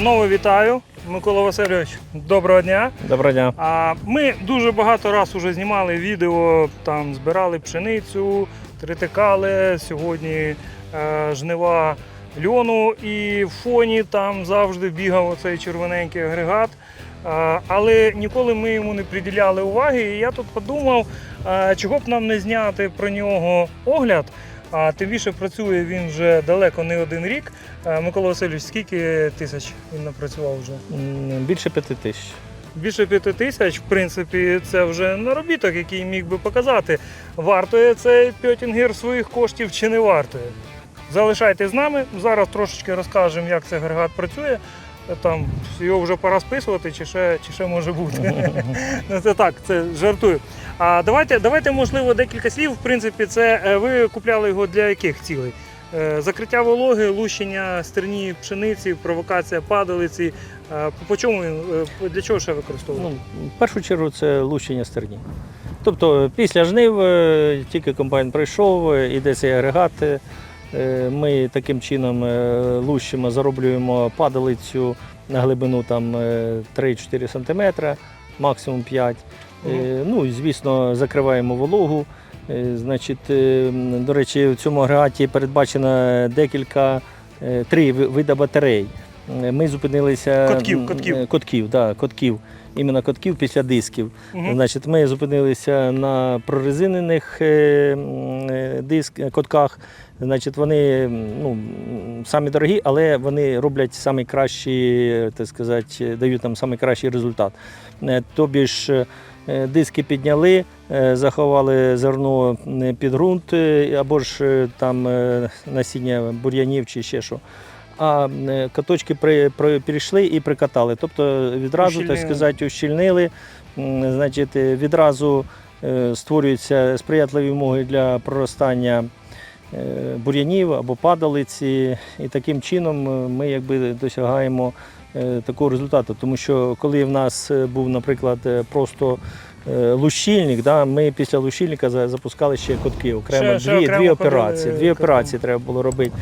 Панове, вітаю. Микола Васильович, доброго дня. Доброго дня. А ми дуже багато раз уже знімали відео, там збирали пшеницю, тритикали. Сьогодні е, жнива льону, і в фоні там завжди бігав оцей червоненький агрегат. Е, але ніколи ми йому не приділяли уваги. І я тут подумав, е, чого б нам не зняти про нього огляд. А тим більше працює він вже далеко не один рік. Е, Микола Васильович, скільки тисяч він напрацював вже? Більше п'яти тисяч. Більше п'яти тисяч, в принципі, це вже наробіток, який міг би показати, вартує цей пьотінгер своїх коштів чи не вартує. Залишайтесь з нами. Зараз трошечки розкажемо, як цей агрегат працює. Там його вже пора списувати, чи ще, чи ще може бути. Ну, це так, це жартую. А давайте, давайте, можливо, декілька слів. В принципі, це е, ви купляли його для яких цілей? Е, Закриття вологи, лущення стерні пшениці, провокація падалиці. Е, По, чому для чого ще використовуєте? Ну, в першу чергу це лущення стерні. Тобто після жнив тільки комбайн прийшов, іде цей агрегат. Ми таким чином лущимо, зароблюємо падалицю на глибину там е, 3-4 см, максимум 5 Е, Ну і звісно, закриваємо вологу. Е, Значить, е, до речі, в цьому агрегаті передбачено декілька е, три ви- вида батарей. Е, Ми зупинилися Котків, котків. е, котків, да, котків. Іменно котків після дисків. Мгм. Значить, ми зупинилися на прорезинених е, е, диск, е, котках. Значить, вони ну, самі дорогі, але вони роблять кращий, так сказати, дають нам самий кращий результат. Е, Тобі ж е, диски підняли, е, заховали зерно е, під ґрунт е, або ж е, там е, насіння бур'янів чи ще що. А е, каточки при, при, перейшли і прикатали. Тобто відразу, так сказати, ущільнили. Значить, е, відразу е, створюються сприятливі умови для проростання е, бур'янів або падалиці. І таким чином е, ми якби досягаємо е, такого результату. Тому що коли в нас е, був, наприклад, е, просто е, лущильник, да, ми після лущильника за- запускали ще котки. Окремо Ще- ще дві, окремо дві ходили операції. Дві котком. операції треба було робити.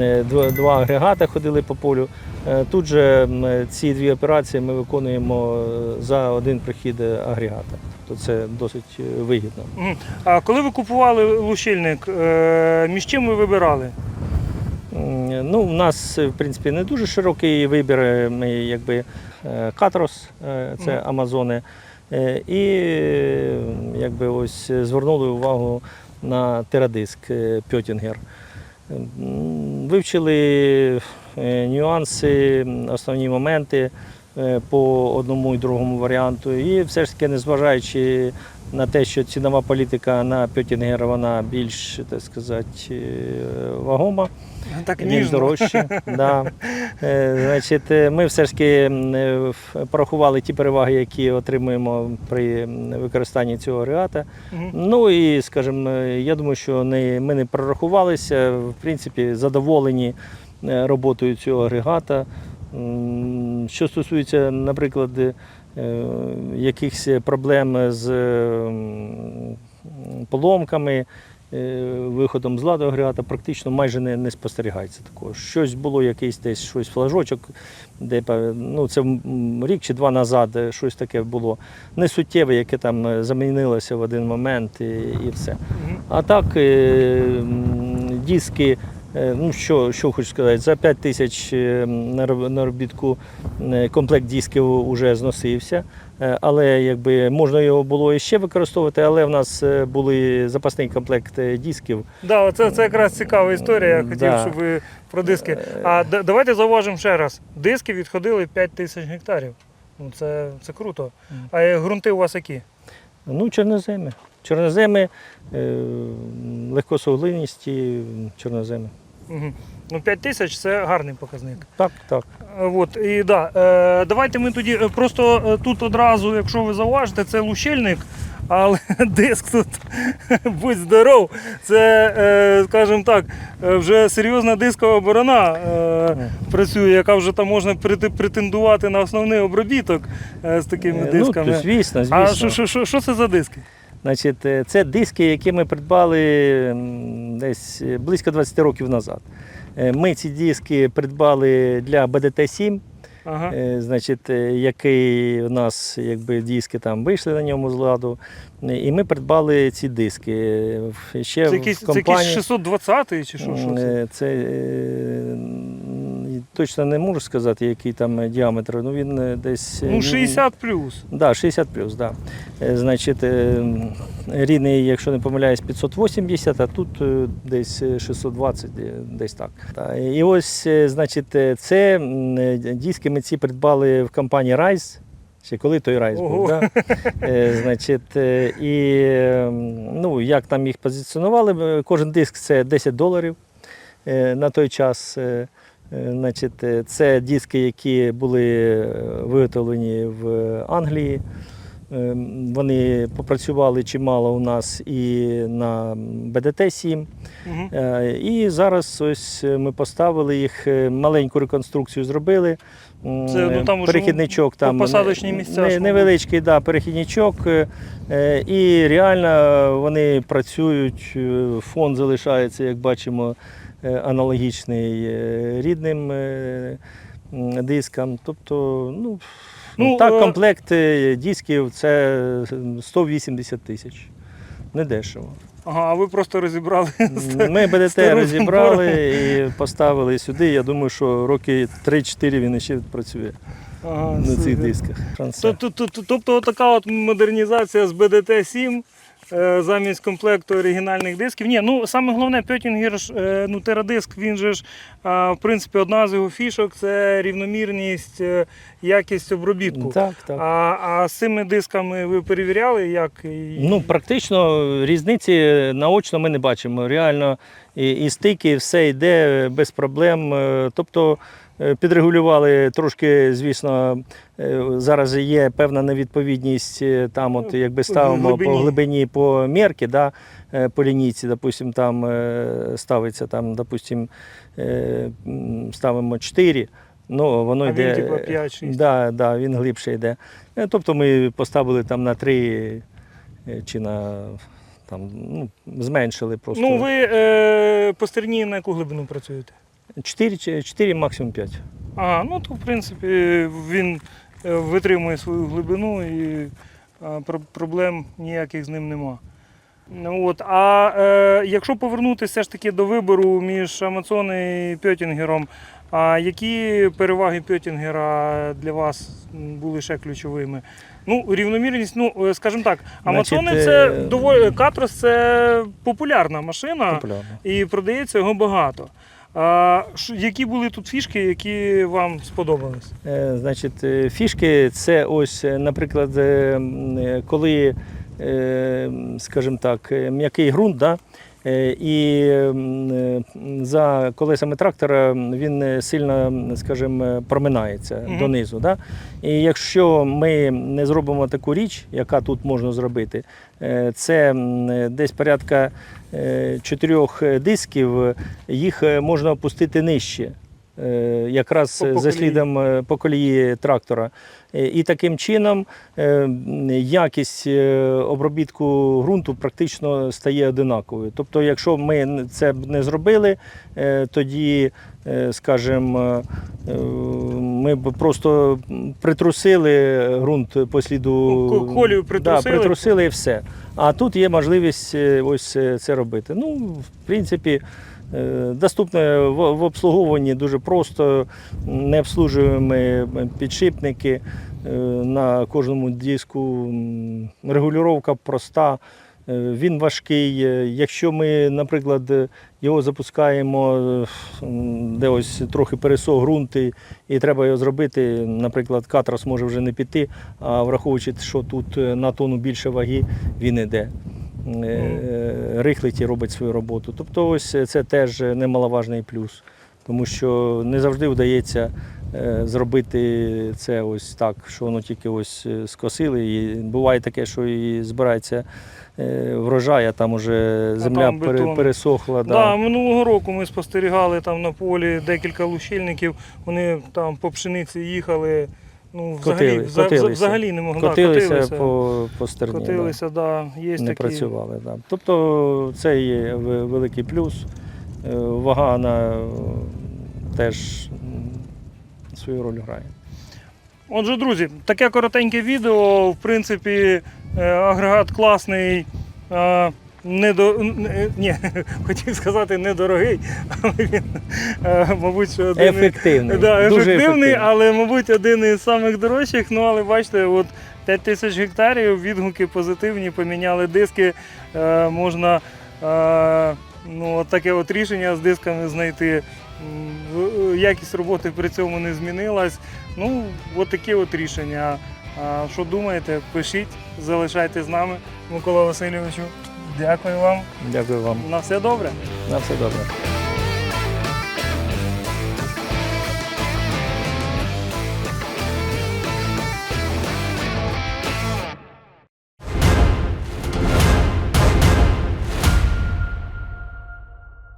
Е, Два, два агрегати ходили по полю. Е, Тут же ці дві операції ми виконуємо е, за один прихід е, агрегата. Тобто це досить е, вигідно. А коли ви купували лущильник, е, між чим ви вибирали? М, Ну, у нас, е, в принципі, не дуже широкий вибір. Е, Ми якби е, Катрос, е, це Амазони. Е, І е, якби ось е, звернули увагу на терадиск е, Пьотінгер. Вивчили е, нюанси, основні моменти е, по одному і другому варіанту. І все ж таки, незважаючи на те, що цінова політика на Пьотінгер вона більш, так сказати, е, вагома Так більш ніжно. дорожче. Да. Е, Значить, е, ми все ж таки порахували ті переваги, які отримуємо при використанні цього агрегата. Мгм. Ну і, скажімо, я думаю, що не, ми не прорахувалися, в принципі, задоволені роботою цього агрегата. Що стосується, наприклад, якихось проблем з поломками, е, виходом з ладу агрегата, практично майже не, не спостерігається такого. Щось було, якийсь десь щось флажочок, де ну, це рік чи два назад е, щось таке було несуттєве, яке там е, замінилося в один момент і, і все. А так, е, диски, е, ну що, що хочу сказати, за 5 тисяч е, на робітку е, комплект дисків вже зносився. Е, Але якби можна його було і ще використовувати, але в нас е, були запасний комплект е, дисків. Да, це, це якраз цікава історія. Я хотів, Да. щоб ви про диски. Е, А давайте зауважимо ще раз. Диски відходили 5 тисяч гектарів. Ну, це, це круто. А е, ґрунти у вас які? Ну, чорноземи. Чорноземи, е, легкосуглинність чорноземи. Угу. Ну, 5 тисяч це гарний показник. Так, так. Е, От, і, да, е, давайте ми тоді е, просто е, тут одразу, якщо ви зауважите, це лущильник, але диск тут будь здоров. Це, е, скажімо так, вже серйозна дискова борона е, працює, яка вже там можна претендувати на основний обробіток з такими Е, дисками. Ну, звісно, звісно. а що, що, що це за диски? Значить, е, це диски, які ми придбали десь е, близько 20 років назад. Е, Ми ці диски придбали для БДТ-7. Ага. Значить, який у нас якби диски там вийшли на ньому з ладу. І ми придбали ці диски. Ще Це якийсь, компанії. якийсь 620 чи що? що це? Це точно не можу сказати, який там е, діаметр. Ну він е, десь. е, Ну, 60 плюс. Да, 60 плюс, да. Значить, рідний, якщо не помиляюсь, 580, а тут десь е, 620, е, десь так. І ось, значить, це диски ми ці придбали в компанії Rise. Ще коли той Ого. був. Да? Е, Значить, е, і ну, як там їх позиціонували, кожен диск це 10 доларів е, на той час. Е, Значить, е, це диски, які були е, виготовлені в Англії. Е, Вони попрацювали чимало у нас і на БДТ-7. Угу. Е, І зараз ось ми поставили їх, е, маленьку реконструкцію зробили. Це, ну, там перехідничок там посадочні місця не- невеличкий, да, перехідничок. е, е, І реально вони працюють, е, фон залишається, як бачимо, е, аналогічний е, рідним е, дискам. Тобто, ну, Ну, так, е, комплект е, дисків це 180 тисяч. Недешево. Ага, а ви просто розібрали. Ми БДТ розібрали і поставили сюди. Я думаю, що роки 3-4 він ще працює Ага, на цих дисках. Шансе. То- то- то- Тобто така от модернізація з БДТ-7 е, замість комплекту оригінальних дисків. Ні, ну саме головне, Пьотінгер, е, ну терадиск, він же ж, е, в принципі, одна з його фішок це рівномірність, е, якість обробітку. Так, так. А, а з цими дисками ви перевіряли, як Ну, практично різниці наочно ми не бачимо. Реально і, і стики, все йде без проблем. Е, Тобто е, підрегулювали трошки, звісно, е, зараз є певна невідповідність е, там, от якби ставимо глибині. по глибині по мерки, да, е, по лінійці, допустим, там е, ставиться там, допустим, е, ставимо 4. Ну, воно А йде. він, типа, 5-6. Да, да, він глибше йде. Е, Тобто ми поставили там на 3 е, чи на там, ну, зменшили просто. Ну, ви е, по стерні на яку глибину працюєте? 4, 4 максимум 5. Ага, ну то в принципі він е, витримує свою глибину і е, проблем ніяких з ним нема. Ну, От, а е, якщо повернутися все ж таки до вибору між Амазон і Пьотінгером, а які переваги Пьотінгера для вас були ще ключовими? Ну, рівномірність, ну, е, скажімо так, Амазони Значить, це доволі Катрос це популярна машина Популярно. і продається його багато. А, які були тут фішки, які вам сподобались? Е, Значить, е, фішки це ось, е, наприклад, коли, скажімо так, м'який ґрунт, да, і е, за колесами трактора він е, сильно, скажімо, проминається Мгм. донизу. Да? І якщо ми не зробимо таку річ, яка тут можна зробити, е, це е, десь порядка е, чотирьох е, дисків, е, їх е, можна опустити нижче. Е, Якраз По- за слідом е, по колії трактора. Е, І таким чином якість обробітку ґрунту практично стає одинаковою. Тобто, якщо ми це б не зробили, тоді, скажімо, ми б просто притрусили ґрунт по сліду. Ко- колію Да, притрусили. притрусили і все. А тут є можливість ось це робити. Ну, в принципі, доступне в обслуговуванні дуже просто, не обслужуємо підшипники е, на кожному диску. Регулювання проста. Е, Він важкий. Е, Якщо ми, наприклад, е, його запускаємо, е, де ось трохи пересох ґрунт, і, треба його зробити, наприклад, катрос може вже не піти, а враховуючи, що тут е, на тонну більше ваги, він іде. Е, Рихлить і робить свою роботу. Тобто, ось це теж немаловажний плюс, тому що не завжди вдається е, зробити це ось так, що воно тільки ось е, скосили. І буває таке, що і збирається е, врожай, а там уже земля там бетон. пересохла. Да. Да. минулого року ми спостерігали там на полі декілька лущильників, вони там по пшениці їхали. Ну, взагалі, Котили- вза- котилися. взагалі не могли. да, Котилися, по, по стерні. да. котилися, да. Є не такі. працювали. Да. Тобто це є ве- великий плюс. Е, Вага вона е, теж м, свою роль грає. Отже, друзі, таке коротеньке відео. В принципі, е, агрегат класний. е, Недо... Ні, хотів сказати недорогий, але він, е, мабуть, що один Ефективний. Да, дуже ефективний, ефективний. але, мабуть, один із самих дорожчих. Ну, але бачите, от 5 тисяч гектарів, відгуки позитивні, поміняли диски. Е, можна е, ну, от таке от рішення з дисками знайти. Якість роботи при цьому не змінилась. Ну, от такі от рішення. А що думаєте, пишіть, залишайте з нами. Микола Васильовичу, дякую вам. Дякую вам. На все добре. На все добре.